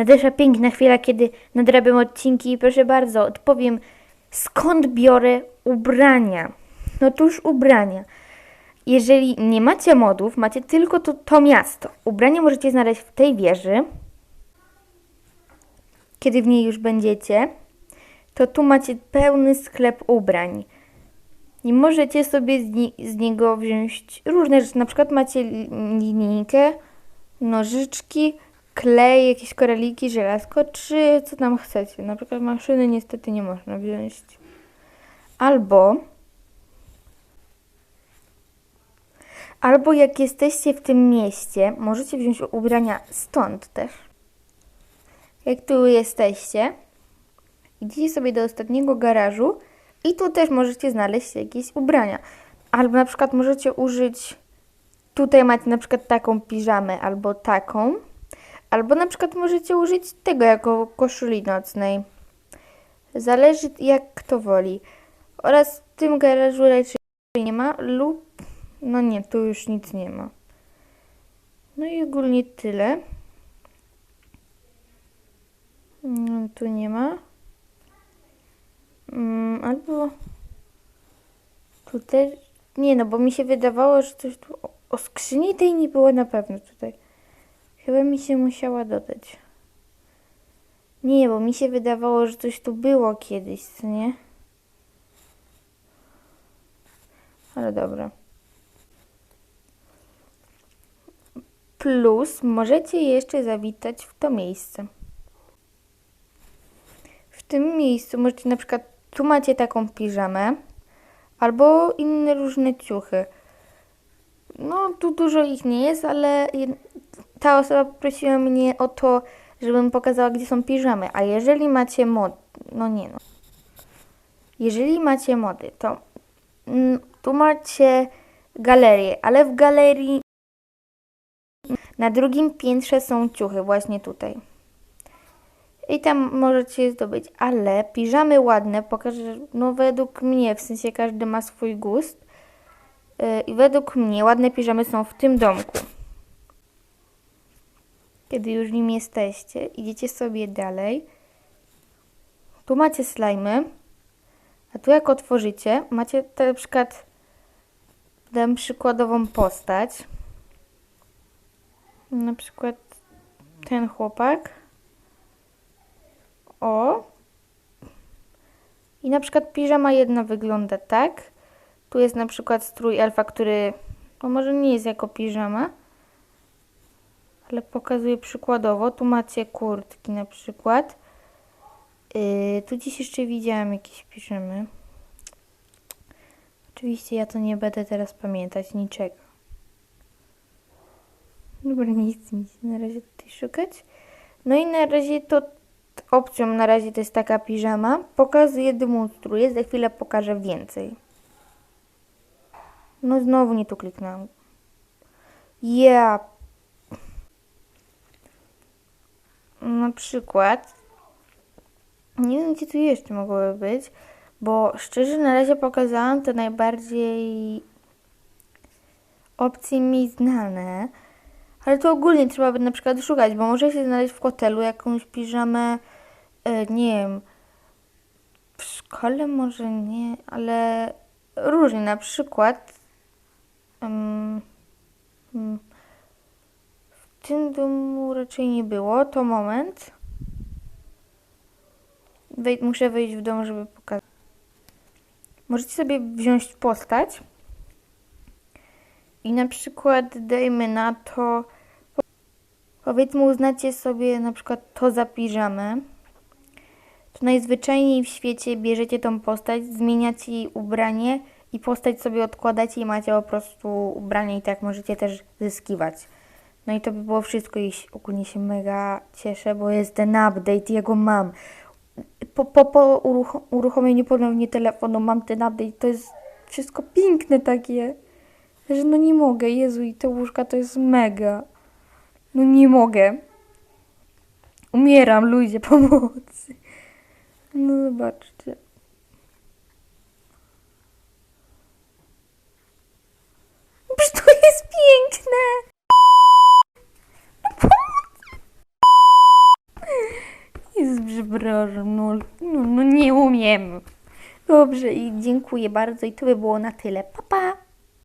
Nadeszła piękna chwila, kiedy nadrabiam odcinki i proszę bardzo, odpowiem, skąd biorę ubrania. No tuż ubrania. Jeżeli nie macie modów, macie tylko to, to miasto. Ubrania możecie znaleźć w tej wieży. Kiedy w niej już będziecie, to tu macie pełny sklep ubrań. I możecie sobie z, z niego wziąć różne rzeczy. Na przykład macie li- linijkę, nożyczki, klej, jakieś koraliki, żelazko, czy co tam chcecie. Na przykład maszyny niestety nie można wziąć. Albo Albo jak jesteście w tym mieście, możecie wziąć ubrania stąd też. Jak tu jesteście, idziecie sobie do ostatniego garażu i tu też możecie znaleźć jakieś ubrania. Albo na przykład możecie użyć, tutaj macie na przykład taką piżamę albo taką, albo na przykład możecie użyć tego jako koszuli nocnej. Zależy jak kto woli. Oraz w tym garażu raczej nie ma lub no nie, tu już nic nie ma. No i ogólnie tyle. No, tu nie ma. Mm, albo tu też. Nie no, bo mi się wydawało, że coś tu. O skrzyni tej nie było na pewno tutaj. Chyba mi się musiała dodać. Nie, bo mi się wydawało, że coś tu było kiedyś, co nie? Ale dobra. Plus możecie jeszcze zawitać w to miejsce. W tym miejscu możecie na przykład, tu macie taką piżamę albo inne różne ciuchy. No, tu dużo ich nie jest, ale ta osoba poprosiła mnie o to, żebym pokazała, gdzie są piżamy. A jeżeli macie mod, no nie no. Jeżeli macie mody, to mm, tu macie galerię, ale w galerii na drugim piętrze są ciuchy, właśnie tutaj. I tam możecie je zdobyć, ale piżamy ładne, pokażę, no według mnie, w sensie każdy ma swój gust. Yy, I według mnie ładne piżamy są w tym domku. Kiedy już nim jesteście, idziecie sobie dalej. Tu macie slajmy, a tu jak otworzycie, macie na przykład, dam przykładową postać. Na przykład ten chłopak. O. I na przykład piżama jedna wygląda tak. Tu jest na przykład strój elfa, który no może nie jest jako piżama, ale pokazuję przykładowo. Tu macie kurtki na przykład. Yy, tu dziś jeszcze widziałam jakieś piżamy. Oczywiście ja to nie będę teraz pamiętać niczego. Dobra, nie chcę na razie tutaj szukać. No i na razie to opcją na razie to jest taka piżama. Pokazuję, demonstruję, za chwilę pokażę więcej. No znowu nie tu kliknęłam. Ja. Na przykład. Nie wiem, gdzie tu jeszcze mogłoby być, bo szczerze na razie pokazałam te najbardziej opcje mi znane. Ale to ogólnie trzeba by na przykład szukać, bo może się znaleźć w hotelu jakąś piżamę, e, nie wiem, w szkole może nie, ale różnie, na przykład w tym domu raczej nie było, to moment. Wej- muszę wejść w dom, żeby pokazać. Możecie sobie wziąć postać i na przykład dajmy na to, powiedzmy uznacie sobie na przykład to za piżamę, to najzwyczajniej w świecie bierzecie tą postać, zmieniacie jej ubranie i postać sobie odkładacie i macie po prostu ubranie i tak możecie też zyskiwać. No i to by było wszystko i ogólnie się mega cieszę, bo jest ten update, ja go mam. Po, po, po uruch- uruchomieniu ponownie telefonu mam ten update, to jest wszystko piękne takie że no nie mogę, Jezu, i te łóżka to jest mega. No nie mogę. Umieram, ludzie, pomocy. No zobaczcie. Przecież to jest piękne. No pomocy. Przepraszam, no, no, no nie umiem. Dobrze i dziękuję bardzo i to by było na tyle. Pa, pa!